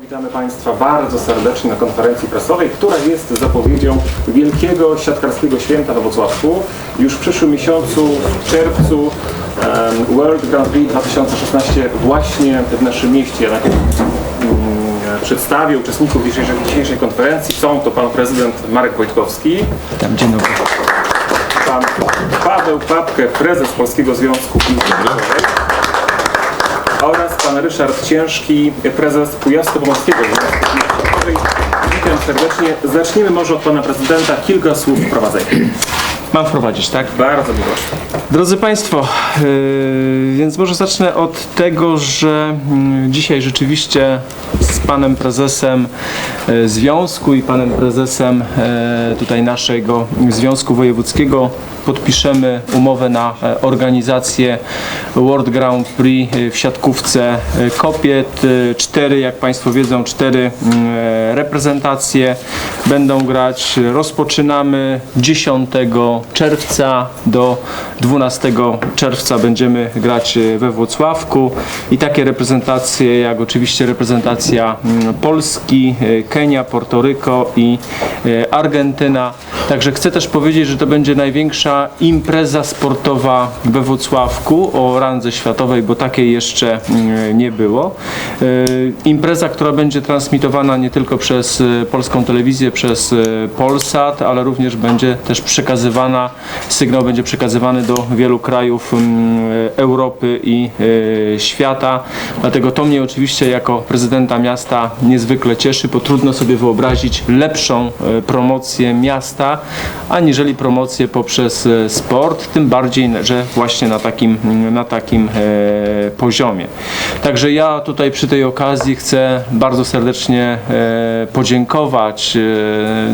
Witamy Państwa bardzo serdecznie na konferencji prasowej, która jest zapowiedzią wielkiego siatkarskiego święta we Wrocławku. Już w przyszłym miesiącu, w czerwcu, World Grand Prix 2016 właśnie w naszym mieście. Ja najpierw mm, przedstawię uczestników dzisiejszej, dzisiejszej konferencji. Są to pan prezydent Marek Wojtkowski, Tam, dzień dobry. pan Paweł Papke, prezes Polskiego Związku Piłki Nożnej oraz pan Ryszard Ciężki, prezes Kujawsko-Pomorskiego Związku. Witam serdecznie. Zaczniemy może od pana prezydenta. Kilka słów wprowadzenia. Mam wprowadzić, tak? Bardzo mi proszę. Drodzy Państwo, yy, więc może zacznę od tego, że mm, dzisiaj rzeczywiście Panem Prezesem e, Związku i Panem Prezesem e, tutaj naszego Związku Wojewódzkiego podpiszemy umowę na e, organizację World Grand Prix w siatkówce kobiet. Cztery, jak Państwo wiedzą, cztery mm, reprezentacje będą grać. Rozpoczynamy 10 czerwca do 12 czerwca będziemy grać we Włocławku i takie reprezentacje jak oczywiście reprezentacja mm, Polski, e, Kenia, Portoryko i e, Argentyna. Także chcę też powiedzieć, że to będzie największa impreza sportowa we Włocławku o randze światowej, bo takiej jeszcze mm, nie było. E, Impreza, która będzie transmitowana nie tylko przez polską telewizję, przez Polsat, ale również będzie też przekazywana, sygnał będzie przekazywany do wielu krajów mm, Europy i świata. Dlatego to mnie oczywiście jako prezydenta miasta niezwykle cieszy, bo trudno sobie wyobrazić lepszą e, promocję miasta, aniżeli promocję poprzez e, sport, tym bardziej, że właśnie na takim, na takim e, poziomie. Także ja tutaj przy tej okazji chcę bardzo serdecznie podziękować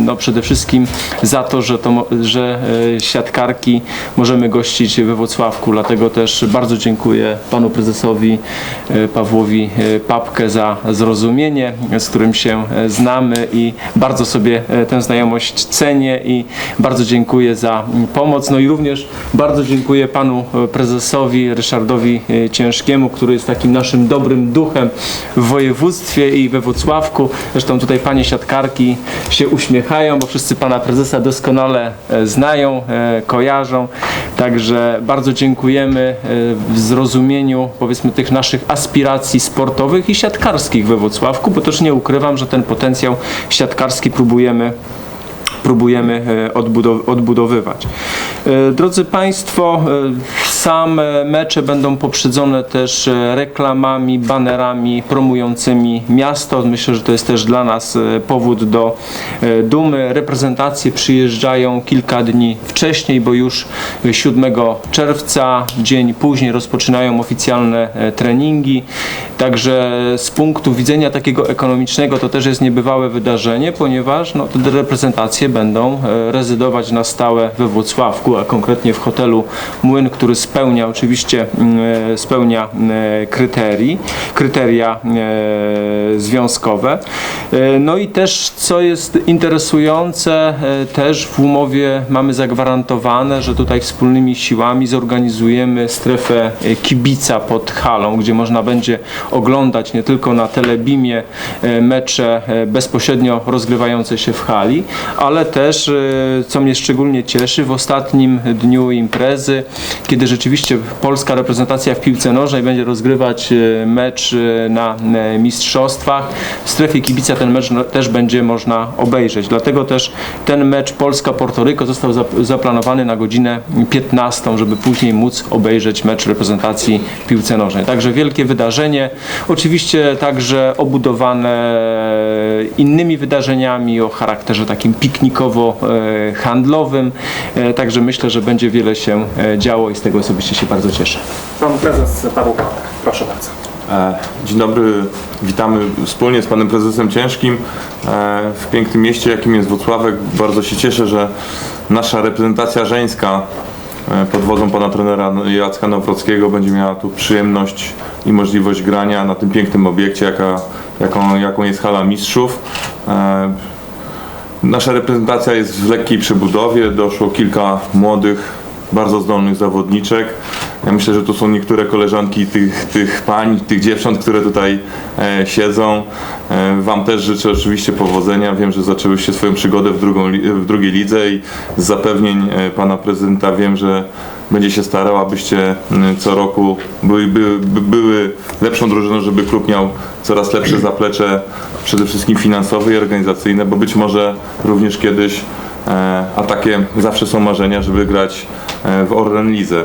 no przede wszystkim za to, że, to, że siatkarki możemy gościć we Wrocławku. Dlatego też bardzo dziękuję panu prezesowi Pawłowi Papkę za zrozumienie, z którym się e, znamy i bardzo sobie e, tę znajomość cenię i bardzo dziękuję za mm, pomoc. No i również bardzo dziękuję panu e, prezesowi Ryszardowi Ciężkiemu, który jest takim naszym dobrym duchem w województwie i we Wrocławku. Zresztą tutaj panie siatkarki się uśmiechają, bo wszyscy pana prezesa doskonale znają, kojarzą. Także bardzo dziękujemy w zrozumieniu powiedzmy tych naszych aspiracji sportowych i siatkarskich we Wrocławku, bo też nie ukrywam, że ten potencjał siatkarski próbujemy próbujemy e, odbudow- odbudowywać. E, Drodzy Państwo, e, same mecze będą poprzedzone też e, reklamami, banerami promującymi miasto. Myślę, że to jest też dla nas e, powód do e, dumy. Reprezentacje przyjeżdżają kilka dni wcześniej, bo już 7 czerwca, dzień później rozpoczynają oficjalne treningi. Także z punktu widzenia takiego ekonomicznego to też jest niebywałe wydarzenie, ponieważ no, te reprezentacje będą rezydować na stałe we Włocławku, a konkretnie w hotelu Młyn, który spełnia oczywiście mm, e, spełnia e, kryterii, kryteria e, związkowe. No i też co jest interesujące, też w umowie mamy zagwarantowane, że tutaj wspólnymi siłami zorganizujemy strefę kibica pod halą, gdzie można będzie oglądać nie tylko na telebimie mecze bezpośrednio rozgrywające się w hali, ale też, co mnie szczególnie cieszy, w ostatnim dniu imprezy, kiedy rzeczywiście polska reprezentacja w piłce nożnej będzie rozgrywać e, mecz e, na e, mistrzostwach, w strefie kibica ten mecz no, też będzie można obejrzeć. Dlatego też ten mecz Polska-Portoryko został zap- zaplanowany na godzinę 15, żeby później móc obejrzeć mecz reprezentacji w piłce nożnej. Także wielkie wydarzenie. Oczywiście także obudowane innymi wydarzeniami o charakterze takim piknikowo-handlowym. Także myślę, że będzie wiele się działo i z tego osobiście się bardzo cieszę. Pan prezes Paweł Papek. Proszę bardzo. E, Dzień dobry, witamy wspólnie z panem prezesem Ciężkim e, w pięknym mieście, jakim jest Wrocławek. Bardzo się cieszę, że nasza reprezentacja żeńska e, pod wodzą pana trenera Jacka Nowrockiego będzie miała tu przyjemność i możliwość grania na tym pięknym obiekcie, jaka, jaką, jaką jest Hala Mistrzów. Nasza reprezentacja jest w lekkiej przebudowie, doszło kilka młodych, bardzo zdolnych zawodniczek. Ja myślę, że tu są niektóre koleżanki tych, tych pań, tych dziewcząt, które tutaj e, siedzą. E, wam też życzę oczywiście powodzenia. Wiem, że zaczęłyście swoją przygodę w, drugą, w drugiej lidze i z zapewnień e, pana prezydenta wiem, że będzie się starał, abyście co roku były, by, by, były lepszą drużyną, żeby klub miał coraz lepsze zaplecze, przede wszystkim finansowe i organizacyjne, bo być może również kiedyś, a takie zawsze są marzenia, żeby grać e, w Orlen Lidze.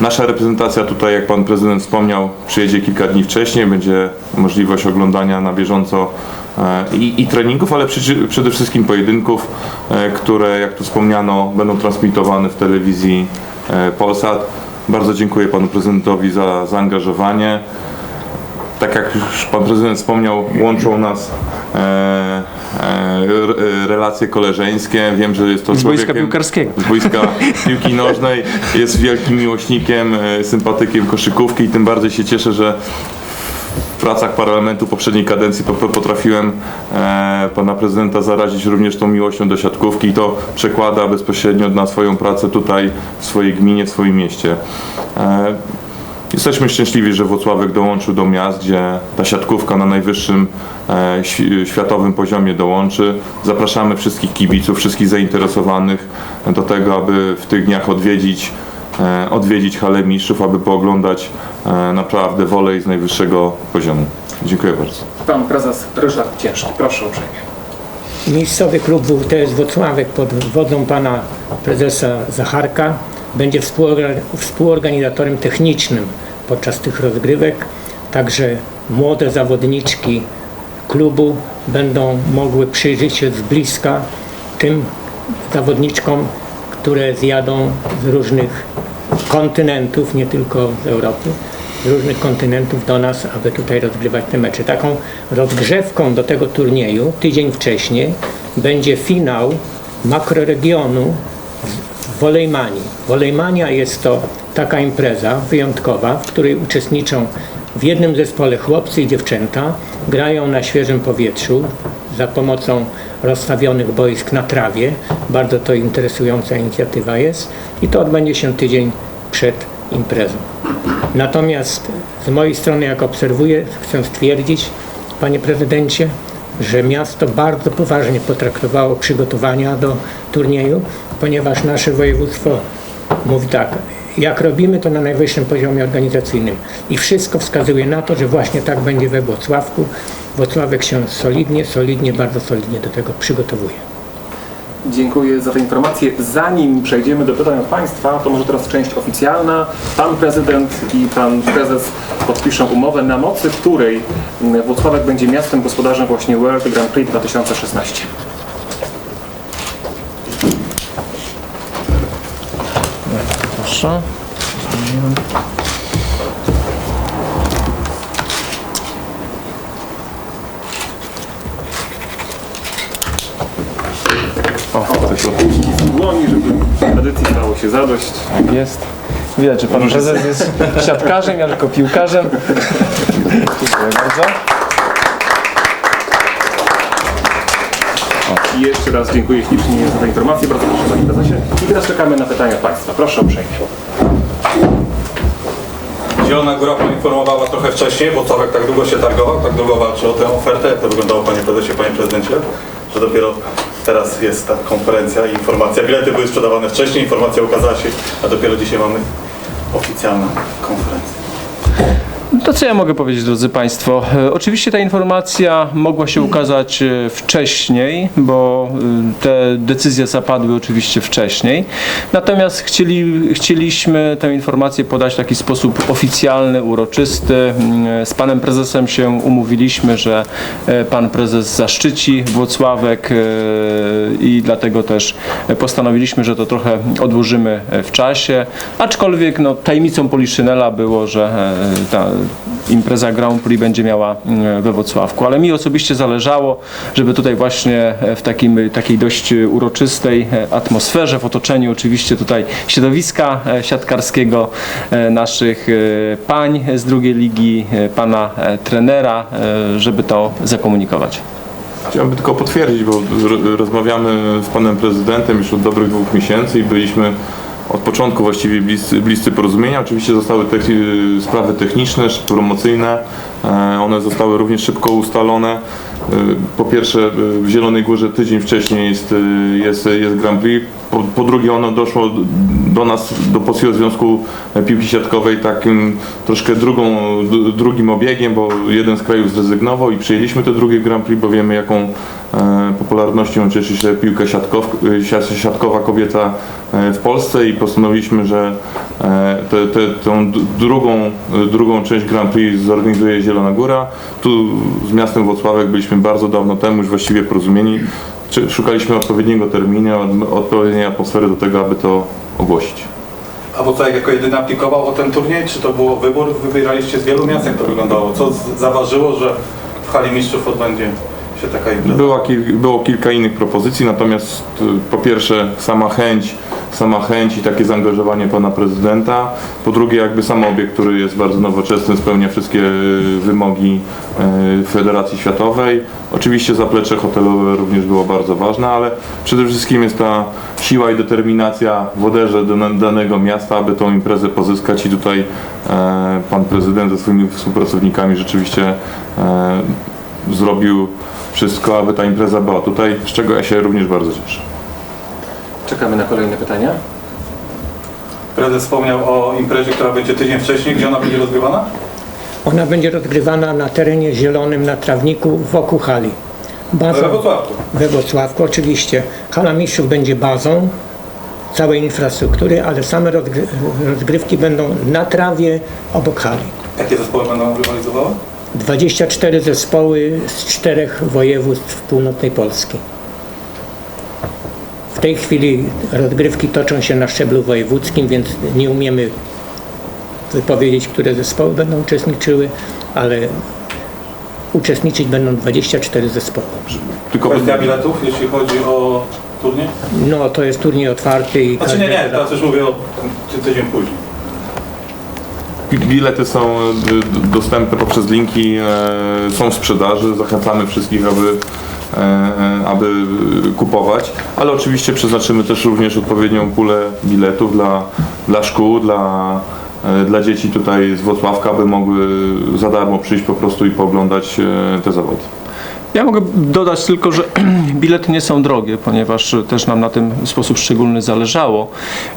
Nasza reprezentacja tutaj, jak pan prezydent wspomniał, przyjedzie kilka dni wcześniej, będzie możliwość oglądania na bieżąco e, i, i treningów, ale przy, przede wszystkim pojedynków, e, które, jak tu wspomniano, będą transmitowane w telewizji e, Polsat. Bardzo dziękuję panu prezydentowi za zaangażowanie. Tak jak już pan prezydent wspomniał, łączą nas e, e, relacje koleżeńskie. Wiem, że jest to Z boiska piłkarskiego. z boiska piłki nożnej, jest wielkim miłośnikiem, e, sympatykiem koszykówki i tym bardziej się cieszę, że w pracach parlamentu poprzedniej kadencji po- po- potrafiłem e, pana prezydenta zarazić również tą miłością do siatkówki i to przekłada bezpośrednio na swoją pracę tutaj w swojej gminie, w swoim mieście. E, Jesteśmy szczęśliwi, że Włocławek dołączył do miast, gdzie ta siatkówka na najwyższym e, świ- światowym poziomie dołączy. Zapraszamy wszystkich kibiców, wszystkich zainteresowanych do tego, aby w tych dniach odwiedzić, e, odwiedzić halę mistrzów, aby pooglądać e, naprawdę wolej z najwyższego poziomu. Dziękuję bardzo. Pan prezes Ryszard Ciężki, proszę uprzejmie. Miejscowy klub WTS Włocławek pod wodzą pana prezesa Zacharka będzie współorga- współorganizatorem technicznym podczas tych rozgrywek. Także młode zawodniczki klubu będą mogły przyjrzeć się z bliska tym zawodniczkom, które zjadą z różnych kontynentów, nie tylko z Europy, z różnych kontynentów do nas, aby tutaj rozgrywać te mecze. Taką rozgrzewką do tego turnieju tydzień wcześniej będzie finał makroregionu Wolejmanii. Wolejmania jest to taka impreza wyjątkowa, w której uczestniczą w jednym zespole chłopcy i dziewczęta, grają na świeżym powietrzu za pomocą rozstawionych boisk na trawie. Bardzo to interesująca inicjatywa jest i to odbędzie się tydzień przed imprezą. Natomiast z mojej strony, jak obserwuję, chcę stwierdzić, panie prezydencie, że miasto bardzo poważnie potraktowało przygotowania do turnieju, ponieważ nasze województwo mówi tak, jak robimy to na najwyższym poziomie organizacyjnym i wszystko wskazuje na to, że właśnie tak będzie we Włocławku. Włocławek się solidnie, solidnie, bardzo solidnie do tego przygotowuje. Dziękuję za tę informację. Zanim przejdziemy do pytań od Państwa, to może teraz część oficjalna. Pan prezydent i pan prezes podpiszą umowę, na mocy której Włocławek będzie miastem gospodarzem właśnie World Grand Prix 2016. Proszę. Się zadość. Tak jest. Widać, że pan prezes jest siatkarzem, ja tylko piłkarzem. Dziękuję bardzo. I jeszcze raz dziękuję ślicznie za tę informację. Bardzo proszę Panie Prezesie. I teraz czekamy na pytania od Państwa. Proszę uprzejmie. Zielona Góra poinformowała trochę wcześniej, bo Całek tak długo się targował, tak długo walczył o tę ofertę. Jak to wyglądało Panie Prezesie, Panie Prezydencie? Że dopiero teraz jest ta konferencja i informacja. Bilety były sprzedawane wcześniej, informacja ukazała się, a dopiero dzisiaj mamy oficjalną konferencję. To co ja mogę powiedzieć, drodzy Państwo? E, Oczywiście ta informacja mogła się ukazać e, wcześniej, bo e, te decyzje zapadły oczywiście wcześniej. Natomiast chcieli, chcieliśmy tę informację podać w taki sposób oficjalny, uroczysty. Mm, Z panem prezesem się umówiliśmy, że pan prezes zaszczyci Włocławek i dlatego też postanowiliśmy, że to trochę odłożymy w czasie. Aczkolwiek no, tajemnicą Poliszynela było, że ta impreza Grand Prix będzie miała mm, we Wrocławku. Ale mi osobiście zależało, żeby tutaj właśnie e, w takim, takiej dość e, uroczystej e, atmosferze, w otoczeniu oczywiście tutaj środowiska e, siatkarskiego, e, naszych e, pań z drugiej ligi, e, pana e, trenera, e, żeby to zakomunikować. Chciałbym tylko potwierdzić, bo ro- rozmawiamy z panem prezydentem już od dobrych dwóch miesięcy i byliśmy od początku właściwie bliscy, bliscy porozumienia. Oczywiście zostały te, y, sprawy techniczne, promocyjne. E, One zostały również szybko ustalone. Y, Po pierwsze w Zielonej Górze tydzień wcześniej jest, y, jest, jest Grand Prix. Po, po drugie ono doszło do nas, do Polskiego Związku Piłki Siatkowej takim troszkę drugą, drugim obiegiem, bo jeden z krajów zrezygnował i przyjęliśmy te drugie Grand Prix, bo wiemy jaką e, popularnością cieszy się piłka siatkow, siat- siatkowa kobieta e, w Polsce i postanowiliśmy, że e, te, te, tą drugą, e, drugą część Grand Prix zorganizuje Zielona Góra. Tu z miastem Włocławek byliśmy bardzo dawno temu już właściwie porozumieni. Czy- Szukaliśmy odpowiedniego terminu, od- odpowiedniej atmosfery do tego, aby to ogłosić. A Włocławek jako jedyny aplikował o ten turniej? Czy to było wybór? Wybieraliście z wielu miast, jak to wyglądało? Co zaważyło, że w hali mistrzów odbędzie się taka impreza? Była było kilka innych propozycji, natomiast y, po pierwsze sama chęć, sama chęć i takie zaangażowanie pana prezydenta. Po drugie jakby sam obiekt, który jest bardzo nowoczesny, spełnia wszystkie y, wymogi y, Federacji Światowej. Oczywiście zaplecze hotelowe również było bardzo ważne, ale przede wszystkim jest ta siła i determinacja woderze dane- danego miasta, aby tą imprezę pozyskać i tutaj e, pan prezydent ze swoimi współpracownikami rzeczywiście e, zrobił wszystko, aby ta impreza była tutaj, z czego ja się również bardzo cieszę. Czekamy na kolejne pytania. Prezes wspomniał o imprezie, która będzie tydzień wcześniej. Gdzie ona będzie rozgrywana? Ona będzie rozgrywana na terenie zielonym, na trawniku wokół hali. We Bazą Wrocławku. we Wrocławku oczywiście. Hala Mistrzów będzie bazą całej infrastruktury, ale same rozgry- rozgrywki będą na trawie obok hali. Jakie zespoły będą rywalizowały? 24 zespoły z czterech województw północnej Polski. W tej chwili rozgrywki toczą się na szczeblu wojewódzkim, więc nie umiemy wypowiedzieć, które zespoły będą uczestniczyły, ale uczestniczyć będą 24 zespoły. Tylko Kwestia biletów, jeśli chodzi o turniej? No to jest turniej otwarty i Znaczy nie, nie, teraz już mówię o ty- tydzień później. bilety są e, dostępne poprzez linki, e, są w sprzedaży, zachęcamy wszystkich, aby, aby kupować, ale oczywiście przeznaczymy też również odpowiednią pulę biletów dla, dla szkół, dla, e, dla dzieci tutaj z Wrocławka, aby mogły za darmo przyjść po prostu i pooglądać e, te zawody. Ja mogę dodać tylko, że bilety nie są drogie, ponieważ też nam na tym w sposób szczególny zależało.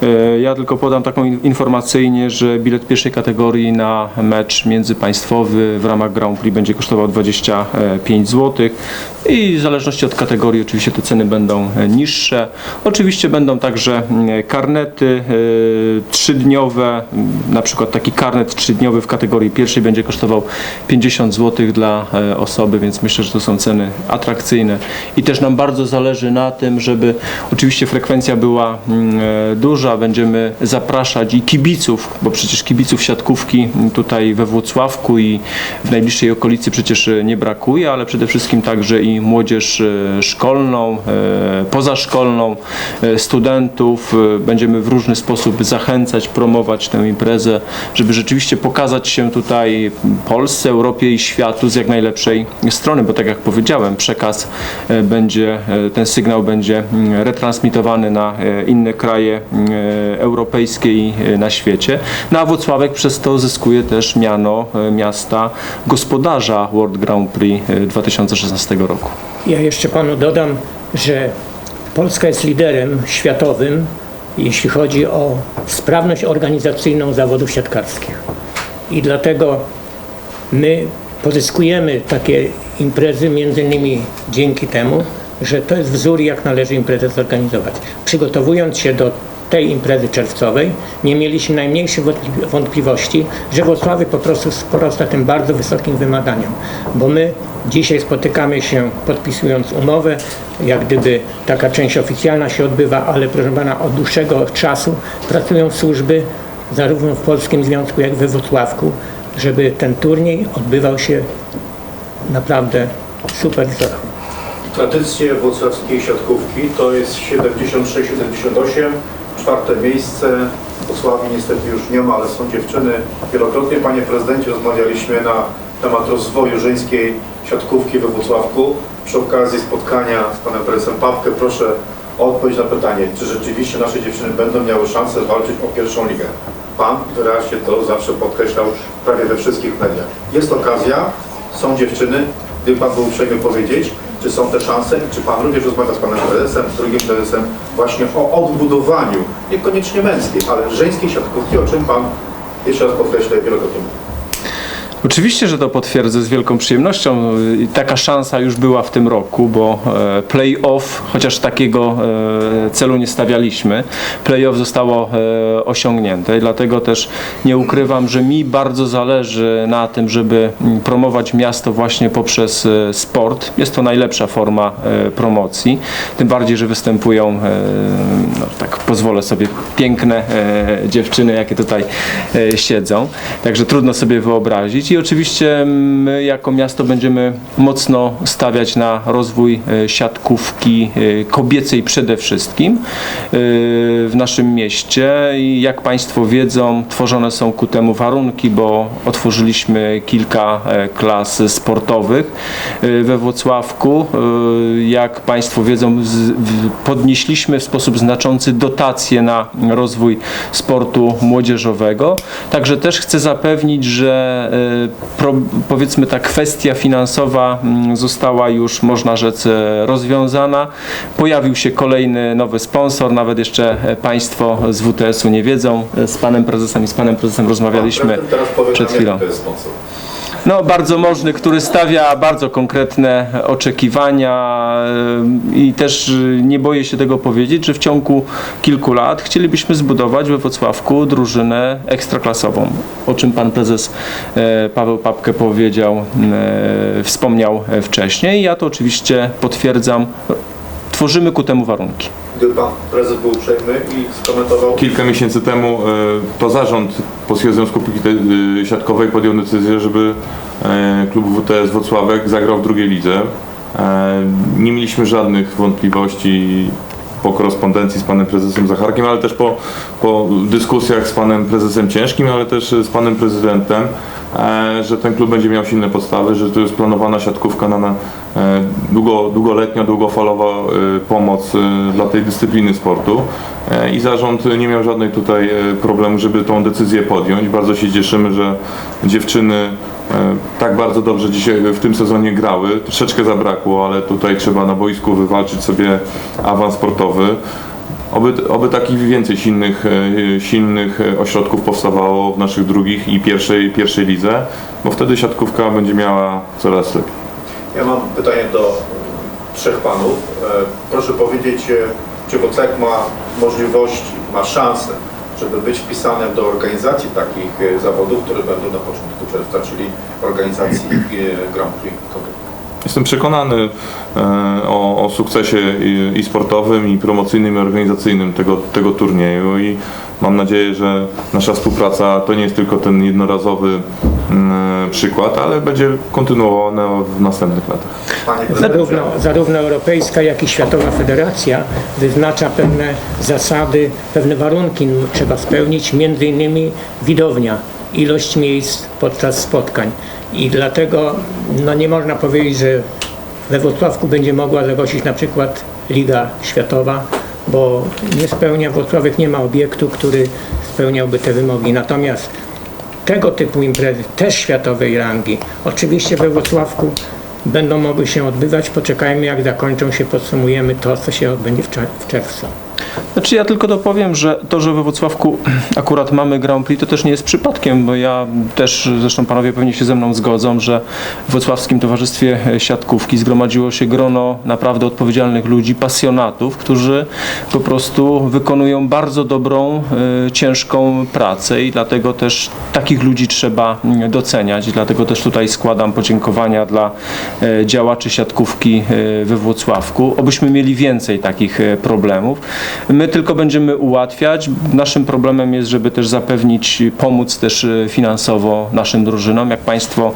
E, Ja tylko podam taką in- informacyjnie, że bilet pierwszej kategorii na mecz międzypaństwowy w ramach Grand Prix będzie kosztował 25 zł i w zależności od kategorii oczywiście te ceny będą e, niższe. Oczywiście będą także mm, karnety e, trzydniowe, m, na przykład taki karnet trzydniowy w kategorii pierwszej będzie kosztował 50 zł dla osoby, więc myślę, że to są ceny atrakcyjne i też nam bardzo zależy na tym, żeby oczywiście frekwencja była mm, e, duża, będziemy zapraszać i kibiców, bo przecież kibiców siatkówki tutaj we Włocławku i w najbliższej okolicy przecież nie brakuje, ale przede wszystkim także i młodzież e, szkolną, e, pozaszkolną, studentów. Będziemy w różny sposób zachęcać, promować tę imprezę, żeby rzeczywiście pokazać się tutaj Polsce, Europie i światu z jak najlepszej strony, bo tak jak powiedziałem, przekaz e, będzie, e, ten sygnał będzie mm, retransmitowany na e, inne kraje mm, europejskie i na świecie. No a Włocławek przez to zyskuje też miano miasta gospodarza World Grand Prix e, 2016 roku. Ja jeszcze panu dodam, że Polska jest liderem światowym, jeśli chodzi o sprawność organizacyjną zawodów siatkarskich. I dlatego my pozyskujemy takie imprezy między innymi dzięki temu, że to jest wzór, jak należy imprezę zorganizować. Przygotowując się do tej imprezy czerwcowej, nie mieliśmy najmniejszych wątpli- wątpliwości, że Włocławek po prostu sprosta tym bardzo wysokim wymaganiom. Bo my dzisiaj spotykamy się podpisując umowę, jak gdyby taka część oficjalna się odbywa, ale proszę pana, od dłuższego czasu pracują służby zarówno w Polskim Związku, jak i we Wrocławku, żeby ten turniej odbywał się naprawdę super wzorem. Tradycje włocławskiej siatkówki to jest 76-78, czwarte miejsce. W Wrocławiu niestety już nie ma, ale są dziewczyny. Wielokrotnie, panie prezydencie, rozmawialiśmy na temat rozwoju żeńskiej siatkówki we Wrocławku. Przy okazji spotkania z panem prezesem Papkę proszę o odpowiedź na pytanie, czy rzeczywiście nasze dziewczyny będą miały szansę walczyć o pierwszą ligę. Pan wyraźnie to zawsze podkreślał prawie we wszystkich mediach. Jest okazja, są dziewczyny, gdyby Pan był uprzejmy powiedzieć, czy są te szanse i czy Pan również rozmawia z Panem Prezesem, z drugim Prezesem właśnie o odbudowaniu, niekoniecznie męskiej, ale żeńskiej siatkówki, o czym Pan, jeszcze raz podkreślę, wielokrotnie. Oczywiście, że to potwierdzę z wielką przyjemnością. Taka szansa już była w tym roku, bo e, play-off, chociaż takiego e, celu nie stawialiśmy, play-off zostało e, osiągnięte. Dlatego też nie ukrywam, że mi bardzo zależy na tym, żeby mm, promować miasto właśnie poprzez sport. Jest to najlepsza forma promocji. Tym bardziej, że występują, no, tak pozwolę sobie, piękne dziewczyny, jakie tutaj siedzą. Także trudno sobie wyobrazić. I oczywiście my jako miasto będziemy mocno stawiać na rozwój e, siatkówki e, kobiecej przede wszystkim e, w naszym mieście. I jak Państwo wiedzą, tworzone są ku temu warunki, bo otworzyliśmy kilka klas sportowych we Włocławku. Jak Państwo wiedzą, podnieśliśmy w sposób znaczący dotacje na rozwój sportu młodzieżowego. Także też chcę zapewnić, że pro, powiedzmy ta kwestia finansowa mm, została już, można rzec, e, rozwiązana. Pojawił się kolejny nowy sponsor, nawet jeszcze e, Państwo z WTS-u nie wiedzą. E, Z Panem Prezesem i z Panem Prezesem rozmawialiśmy powie przed chwilą. No, bardzo możny, który stawia bardzo konkretne oczekiwania y, i też y, nie boję się tego powiedzieć, że w ciągu kilku lat chcielibyśmy zbudować we Wrocławku drużynę ekstraklasową, o czym pan prezes e, Paweł Papke powiedział, e, wspomniał e, wcześniej. Ja to oczywiście potwierdzam. Tworzymy ku temu warunki. Gdyby Pan Prezes był uprzejmy i skomentował Kilka miesięcy temu e, to zarząd Polskiego Związku Piłki e, Siatkowej podjął decyzję, żeby e, klub WTS Wrocławek zagrał w drugiej lidze. E, Nie mieliśmy żadnych wątpliwości po korespondencji z panem prezesem Zacharkiem, ale też po, po dyskusjach z panem prezesem Ciężkim, ale też z panem prezydentem, e, że ten klub będzie miał silne podstawy, że to jest planowana siatkówka na, na e, długo, długoletnia, długofalowa e, pomoc e, dla tej dyscypliny sportu E, i zarząd nie miał żadnej tutaj e, problemu, żeby tą decyzję podjąć. Bardzo się cieszymy, że dziewczyny e, tak bardzo dobrze dzisiaj w tym sezonie grały. Troszeczkę zabrakło, ale tutaj trzeba na boisku wywalczyć sobie awans sportowy. Oby, oby takich więcej silnych, e, silnych e, ośrodków powstawało w naszych drugich i pierwszej, pierwszej lidze, bo wtedy siatkówka będzie miała coraz lepiej. Ja mam pytanie do trzech panów. E, Proszę powiedzieć, e, czy Wocek ma możliwości, ma szansę, żeby być wpisanym do organizacji takich e, zawodów, które będą na początku czerwca, czyli organizacji Grand Prix kobiet? Jestem przekonany o, o sukcesie i, i sportowym, i promocyjnym, i organizacyjnym tego, tego turnieju i mam nadzieję, że nasza współpraca to nie jest tylko ten jednorazowy mm, przykład, ale będzie kontynuowana w następnych latach. Zarówno, zarówno Europejska, jak i Światowa Federacja wyznacza pewne zasady, pewne warunki trzeba spełnić, między innymi widownia, ilość miejsc podczas spotkań. I dlatego no nie można powiedzieć, że we Wrocławku będzie mogła zagościć na przykład Liga Światowa, bo nie spełnia, Wrocławek nie ma obiektu, który spełniałby te wymogi. Natomiast tego typu imprezy, też światowej rangi, oczywiście we Wrocławku będą mogły się odbywać. Poczekajmy, jak zakończą się, podsumujemy to, co się odbędzie w, czer- w czerwcu. Znaczy ja tylko dopowiem, że to, że we Wrocławku akurat mamy Grand Prix, to też nie jest przypadkiem, bo ja też, zresztą panowie pewnie się ze mną zgodzą, że w Wrocławskim Towarzystwie Siatkówki zgromadziło się grono naprawdę odpowiedzialnych ludzi, pasjonatów, którzy po prostu wykonują bardzo dobrą, e, ciężką pracę i dlatego też takich ludzi trzeba mm, doceniać. Dlatego też tutaj składam podziękowania dla e, działaczy siatkówki e, we Włocławku. Obyśmy mieli więcej takich e, problemów. My tylko będziemy ułatwiać. Naszym problemem jest, żeby też zapewnić, pomóc też e, finansowo naszym drużynom. Jak Państwo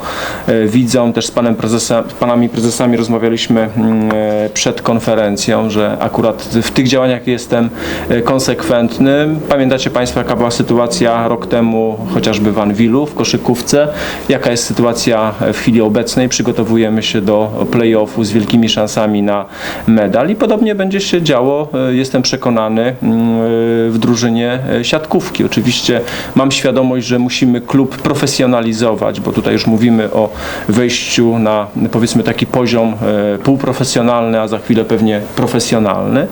e, widzą, też z panem prezesem, z panami prezesami rozmawialiśmy mm, e, przed konferencją, że akurat w tych działaniach jestem konsekwentny. Pamiętacie Państwo, jaka była sytuacja rok temu chociażby w Anwilu, w koszykówce, jaka jest sytuacja w chwili obecnej. Przygotowujemy się do play-offu z wielkimi szansami na medal i podobnie będzie się działo, jestem przekonany, mm, w drużynie e, siatkówki. Oczywiście mam świadomość, że musimy klub profesjonalizować, bo tutaj już mówimy o wejściu na powiedzmy taki poziom e, półprofesjonalny, a za chwilę pewnie profesjonalny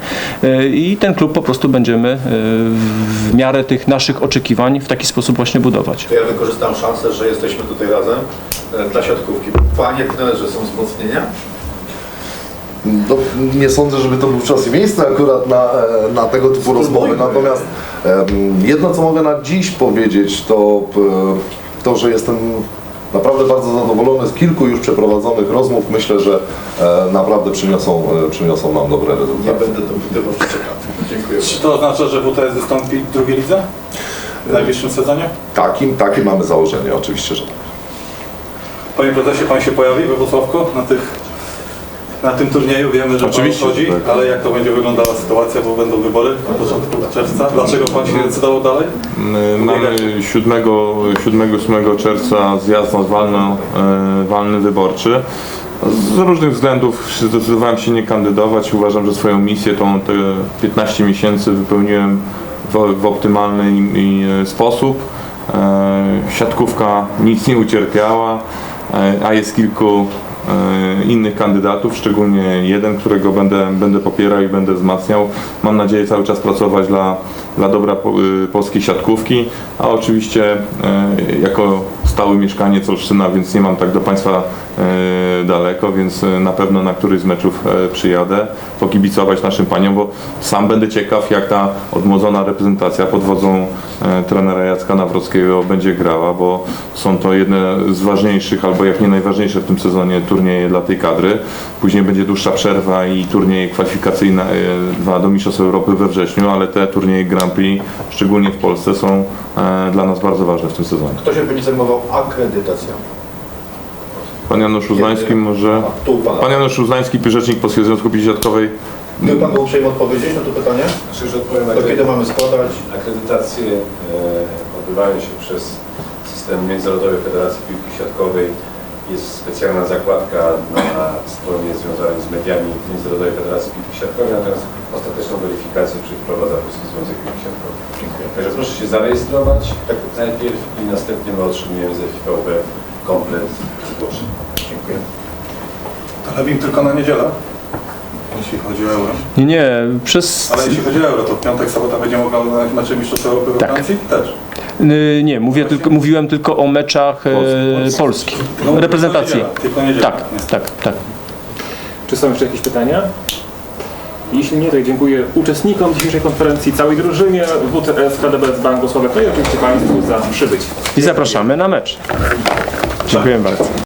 i ten klub po prostu będziemy w miarę tych naszych oczekiwań w taki sposób właśnie budować. Ja wykorzystam szansę, że jesteśmy tutaj razem dla siatkówki. Panie trenerze, są wzmocnienia? No, nie sądzę, żeby to był czas i miejsce akurat na, e, na tego typu rozmowy. Natomiast jedno, co mogę na dziś powiedzieć, to to, że jestem naprawdę bardzo zadowolony z kilku już przeprowadzonych rozmów. Myślę, że e, naprawdę przyniosą, e, przyniosą nam dobre rezultaty. będę dopytywał, czekam. Dziękuję. Czy to oznacza, że WTS wystąpi w drugiej lidze? W najbliższym sezonie? Takim, takie mamy założenie, oczywiście, że tak. Panie prezesie, pan się pojawi we Wrocławku na tych na tym turnieju wiemy, że Oczywiście, pan chodzi, tak. ale jak to będzie wyglądała sytuacja, bo będą wybory na początku czerwca. Dlaczego pan się decydował dalej? My Mamy 7-8 czerwca zjazd na walny, e, walny wyborczy. Z różnych względów zdecydowałem się nie kandydować. Uważam, że swoją misję, tą te 15 miesięcy wypełniłem w, w optymalny e, sposób. E, siatkówka nic nie ucierpiała, a jest kilku innych kandydatów, szczególnie jeden, którego będę, będę popierał i będę wzmacniał. Mam nadzieję cały czas pracować dla, dla dobra y, polskiej siatkówki, a oczywiście e, jako stały mieszkaniec Olsztyna, więc nie mam tak do Państwa e, daleko, więc e, na pewno na któryś z meczów e, przyjadę pokibicować naszym paniom, bo sam będę ciekaw jak ta odmłodzona reprezentacja pod wodzą trenera Jacka Nawrockiego będzie grała, bo są to jedne z ważniejszych, albo jak nie najważniejsze w tym sezonie turnieje dla tej kadry. Później będzie dłuższa przerwa i turnieje kwalifikacyjne dwa do Mistrzostw Europy we wrześniu, ale te turnieje Grand Prix, szczególnie w Polsce, są dla nas bardzo ważne w tym sezonie. Kto się będzie zajmował akredytacją? Pan Janusz Uznański może... A, tu pana. Pan Janusz Uznański, Rzecznik Polskiego Związku Piłki Siatkowej. Gdyby pan był uprzejmy odpowiedzieć na to pytanie? Znaczy, że odpowiem Do kiedy mamy składać? Akredytacje e, odbywają się przez system Międzynarodowej Federacji Piłki Siatkowej. Jest specjalna zakładka na stronie związanej z mediami Międzynarodowej Federacji Piłki Siatkowej, natomiast ostateczną weryfikację przeprowadza Polski Związek Piłki Siatkowej. Także proszę się zarejestrować najpierw i następnie my otrzymujemy ze FIVB komplet zgłoszeń. Dziękuję. Lewin tylko na niedzielę, jeśli chodzi o euro. Nie, nie, przez... Ale jeśli chodzi o euro, to w piątek, sobota będziemy oglądać mecze Mistrzostw Europy we Tak. Francji? Też. Y, Nie, mówię tylko, mówiłem tylko o meczach e, polskich. No, Reprezentacji. Tak, tak, tak. Czy są jeszcze jakieś pytania? Jeśli nie, to ja dziękuję uczestnikom dzisiejszej konferencji, całej drużynie WTS, KDBS Bank Włocławek, no i oczywiście Państwu za przybycie. I zapraszamy na mecz. Dziękuję bardzo.